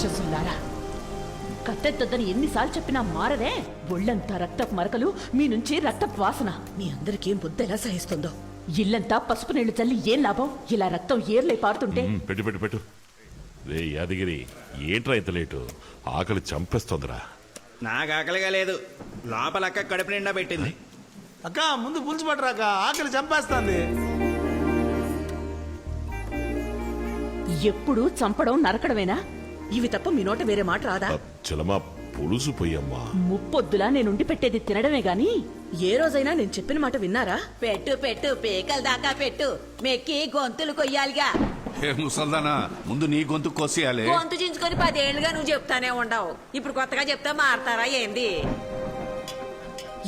రాక్షసుల్లారా కత్తెత్తొద్దని ఎన్నిసార్లు చెప్పినా మారదే ఒళ్ళంతా రక్తపు మరకలు మీ నుంచి రక్తపు వాసన. మీ అందరికీ బుద్ధి ఎలా సహిస్తుందో. ఇల్లంతా పసుపు నీళ్ళు చల్లి ఏం లాభం? ఇలా రక్తం ఏర్లై పారుతుంటే. పెట్టు పెట్టు పెట్టు. రే యాదగిరి ఏంట్రా ఇంత లేటు? ఆకలి చంపేస్తోందిరా. నాకు ఆకలిగా లేదు. లోపల అక్క కడుపు నిండా పెట్టింది. అక్క ముందు పులుసు పట్టరాక ఆకలి చంపేస్తుంది. ఎప్పుడు చంపడం నరకడమేనా? ఇవి తప్ప మీ నోట వేరే మాట రాదా? చలమా పులుసు పొయ్యమ్మా. ముప్పొద్దులా నేనుండి పెట్టేది తినడమే గాని. ఏ రోజైనా నేను చెప్పిన మాట విన్నారా? పెట్టు పెట్టు పేకల దాకా పెట్టు. మెక్కి గొంతులు కొయ్యాలిగా. ఏ ముసల్దానా ముందు నీ గొంతు కోసేయాలి. గొంతు చించుకొని పదేళ్ళుగా నువ్వు చెప్తానే ఉండవు. ఇప్పుడు కొత్తగా చెప్తే మారతారా ఏంది?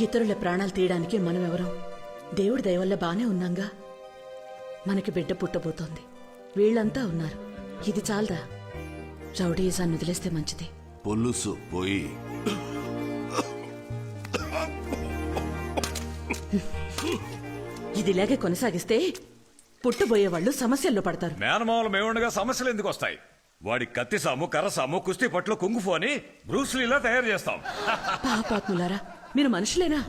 ఇతరుల ప్రాణాలు తీయడానికి మనం ఎవరం దేవుడి దయ వల్ల బానే ఉన్నాంగా? మనకి బిడ్డ పుట్టబోతోంది. వీళ్ళంతా ఉన్నారు. ఇది చాలదా? రౌడీజాన్ని వదిలేస్తే మంచిది. పులుసు పోయి. ఇది ఇలాగే కొనసాగిస్తే పుట్టబోయే వాళ్ళు సమస్యల్లో పడతారు. మేనమామలు మేముండగా సమస్యలు ఎందుకు వస్తాయి? వాడి కత్తి సాము కర్ర సాము కుస్తీ పట్లు కుంగుఫు అని బ్రూస్లీలా తయారు చేస్తాం. పాపాత్ములారా మీరు మనుషులేనా?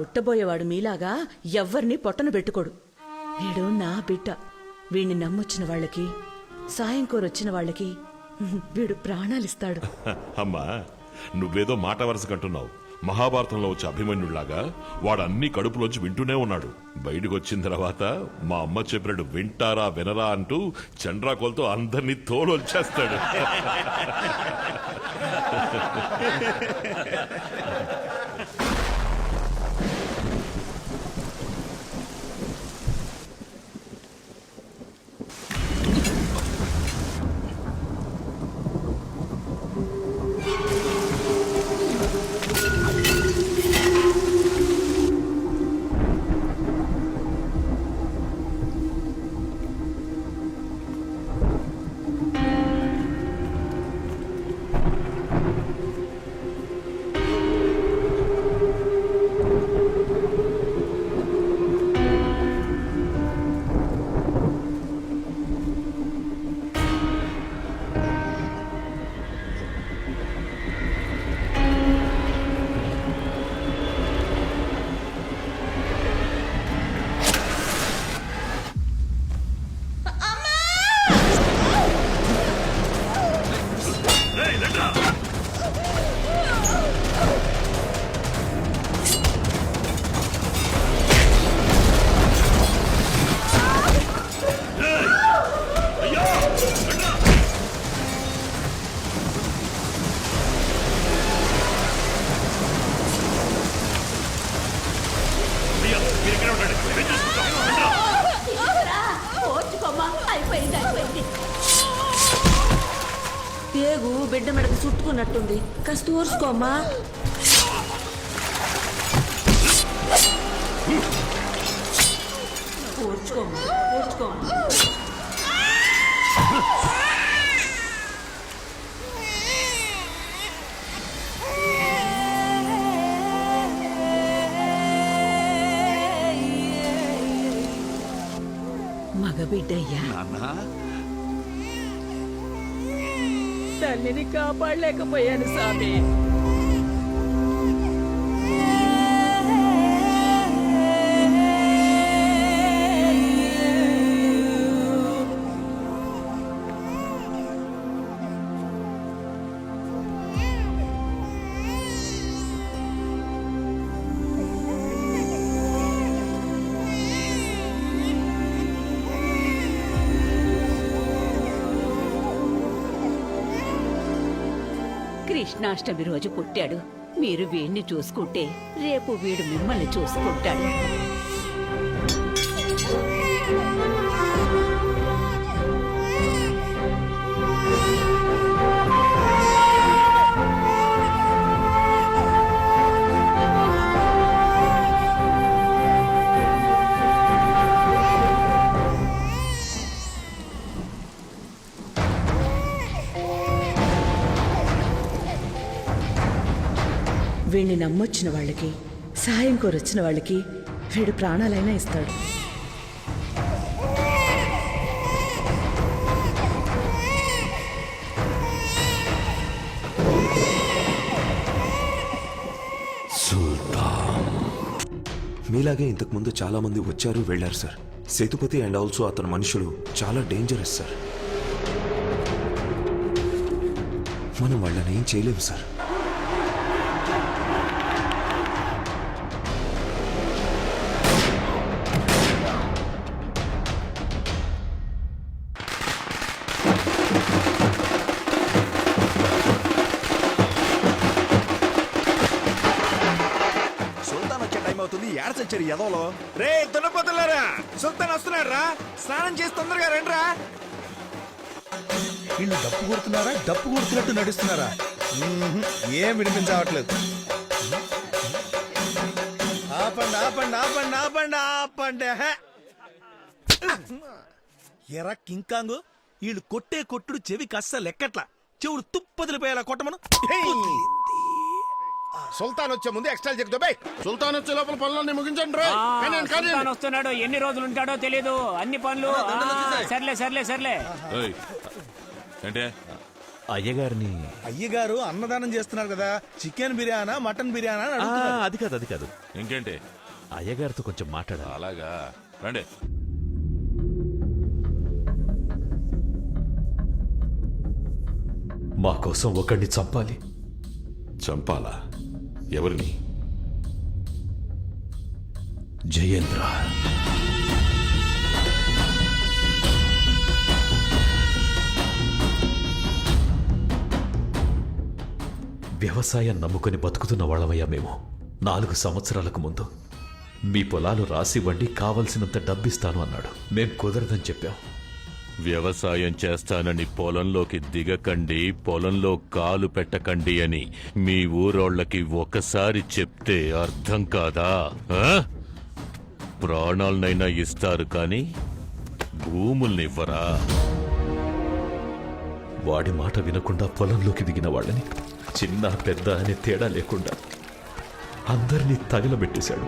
పుట్టబోయేవాడు మీలాగా ఎవ్వరిని పొట్టన పెట్టుకోడు. వీడు నా బిడ్డ. వీడిని నమ్మొచ్చిన వాళ్ళకి సాయం కోరొచ్చిన వాళ్ళకి వీడు ప్రాణాలిస్తాడు. అమ్మా నువ్వేదో మాట వరుస కంటున్నావు. మహాభారతంలో వచ్చే అభిమన్యుడిలాగా వాడు అన్ని కడుపులోంచి వింటూనే ఉన్నాడు. బయటకు వచ్చిన తర్వాత మా అమ్మ చెప్పినట్టు వింటారా వినరా అంటూ చండ్రాకోలతో అందరినీ తోలు వచ్చేస్తాడు పేగు బిడ్డ మెడకు చుట్టుకున్నట్టుంది. కాస్త ఊర్చుకోమ్మా ఊర్చుకోమ్మా ఊర్చుకోమ్మా మగబిడ్డయ్యా. తల్లిని కాపాడలేకపోయాను స్వామి. కృష్ణాష్టమి రోజు పుట్టాడు. మీరు వీడిని చూసుకుంటే రేపు వీడు మిమ్మల్ని చూసుకుంటాడు. వీణ్ణి నమ్మొచ్చిన వాళ్ళకి సహాయం కోరొచ్చిన వాళ్ళకి వీడు ప్రాణాలైనా ఇస్తాడు. మీలాగే ఇంతకుముందు చాలా మంది వచ్చారు వెళ్ళారు సార్. సేతుపతి అండ్ ఆల్సో అతని మనుషులు చాలా డేంజరస్ సార్. మనం వాళ్ళని ఏం చేయలేము సార్. చచ్చారు ఎదవలో రే దున్నపోతులారా సుల్తాన్ వస్తున్నాడు రా స్నానం చేసి తొందరగా రండిరా. వీళ్ళు డప్పు కొడుతున్నారా డప్పు కొడుతున్నట్టు నడుస్తున్నారా? మ్మ్హ్. ఏం వినిపించవట్లేదు. ఆపండి ఆపండి ఆపండి ఆపండి ఆపండి హే. ఎరా కింకాంగు వీళ్ళు కొట్టే కొట్టుడు చెవి కస్స లెక్కట్లా చెవులు తుప్పదిలిపోయేలా కొట్టమను. సుల్తాన్ వచ్చే ముందు ఎక్స్ట్రా చెక్ బై సుల్తాన్ వచ్చే లోపల పనులన్నీ ముగించండి రా. సుల్తాన్ వస్తున్నాడు. ఎన్ని రోజులు ఉంటాడో తెలీదు. అన్ని పనులు. సర్లే సర్లే సర్లే. అంటే అయ్యగారిని. అయ్యగారు అన్నదానం చేస్తున్నారు కదా. చికెన్ బిర్యానా మటన్ బిర్యానా. అది కాదు అది కాదు. ఇంకేంటి? అయ్యగారితో కొంచెం మాట్లాడాలి. అలాగా? రండి. మా కోసం ఒకడిని చంపాలి. చంపాలా? ఎవరిని? జయేంద్ర. వ్యవసాయం నమ్ముకొని బతుకుతున్న వాళ్ళమయ్యా మేము. నాలుగు సంవత్సరాలకు ముందు. మీ పొలాలు రాసివ్వండి కావలసినంత డబ్బిస్తాను అన్నాడు. మేం కుదరదని చెప్పాం. వ్యవసాయం చేస్తానని పొలంలోకి దిగకండి పొలంలో కాలు పెట్టకండి అని మీ ఊరోళ్ళకి ఒకసారి చెప్తే అర్థం కాదా? ప్రాణాలనైనా ఇస్తారు కానీ భూముల్నివ్వరా? వాడి మాట వినకుండా పొలంలోకి దిగిన వాళ్ళని చిన్న పెద్ద అనే తేడా లేకుండా అందరినీ తగిలబెట్టేశాడు.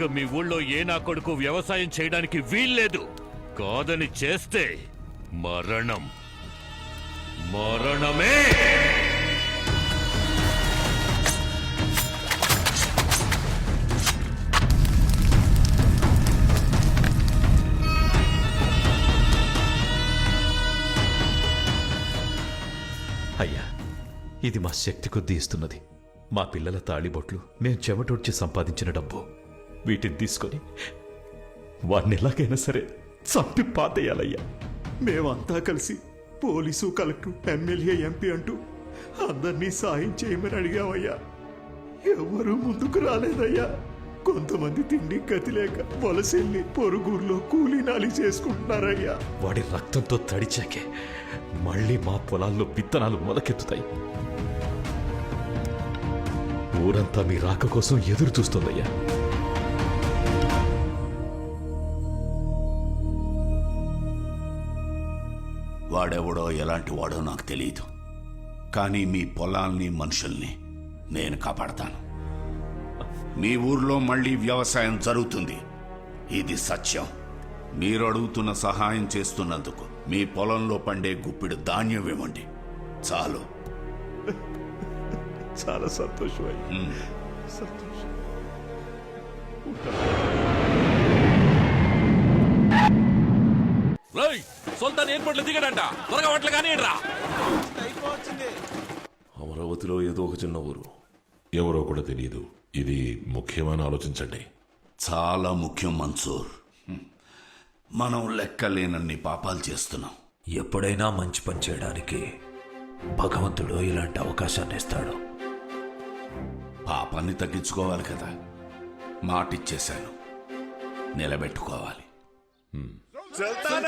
ఇక మీ ఊళ్ళో ఏ నా కొడుకు వ్యవసాయం చేయడానికి వీల్లేదు. కాదని చేస్తే మరణం. మరణమే! అయ్యా ఇది మా శక్తి కొద్దీ ఇస్తున్నది. మా పిల్లల తాళిబొట్లు మేం చెమటొడ్చి సంపాదించిన డబ్బు. వీటిని తీసుకొని వాడిని ఎలాగైనా సరే చంపి పాతేయాలయ్యా. మేమంతా కలిసి పోలీసు కలెక్టర్ ఎమ్మెల్యే ఎంపీ అంటూ అందరినీ సాయం చేయమని అడిగామయ్యా. ఎవరూ ముందుకు రాలేదయ్యా. కొంతమంది తిండి గతి లేక వలసెళ్ళి పొరుగురులో కూలీనాలి చేసుకుంటున్నారయ్యా. వాడి రక్తంతో తడిచాకే మళ్ళీ మా పొలాల్లో విత్తనాలు మొలకెత్తుతాయి. ఊరంతా మీ రాక కోసం ఎదురు చూస్తుందయ్యా. వాడెవడో ఎలాంటి వాడో నాకు తెలియదు కానీ మీ పొలాల్ని మనుషుల్ని నేను కాపాడతాను. మీ ఊర్లో మళ్ళీ వ్యవసాయం జరుగుతుంది. ఇది సత్యం. మీరు అడుగుతున్న సహాయం చేస్తున్నందుకు మీ పొలంలో పండే గుప్పిడు ధాన్యం ఇవ్వండి. చాలు. చాలా సంతోషం. సొంత ఎయిర్పోర్ట్లో దిగడంట. త్వరగా వాటిలో కానీ రా అమరావతిలో ఏదో ఒక చిన్న ఊరు. ఎవరో కూడా తెలియదు. ఇది ముఖ్యమని ఆలోచించండి. చాలా ముఖ్యం మన్సూర్. మనం లెక్కలేనన్ని పాపాలు చేస్తున్నాం. ఎప్పుడైనా మంచి పని చేయడానికి భగవంతుడు ఇలాంటి అవకాశాన్ని ఇస్తాడు. పాపాన్ని తగ్గించుకోవాలి కదా. మాటిచ్చేశాను. నిలబెట్టుకోవాలి. సుల్తాన్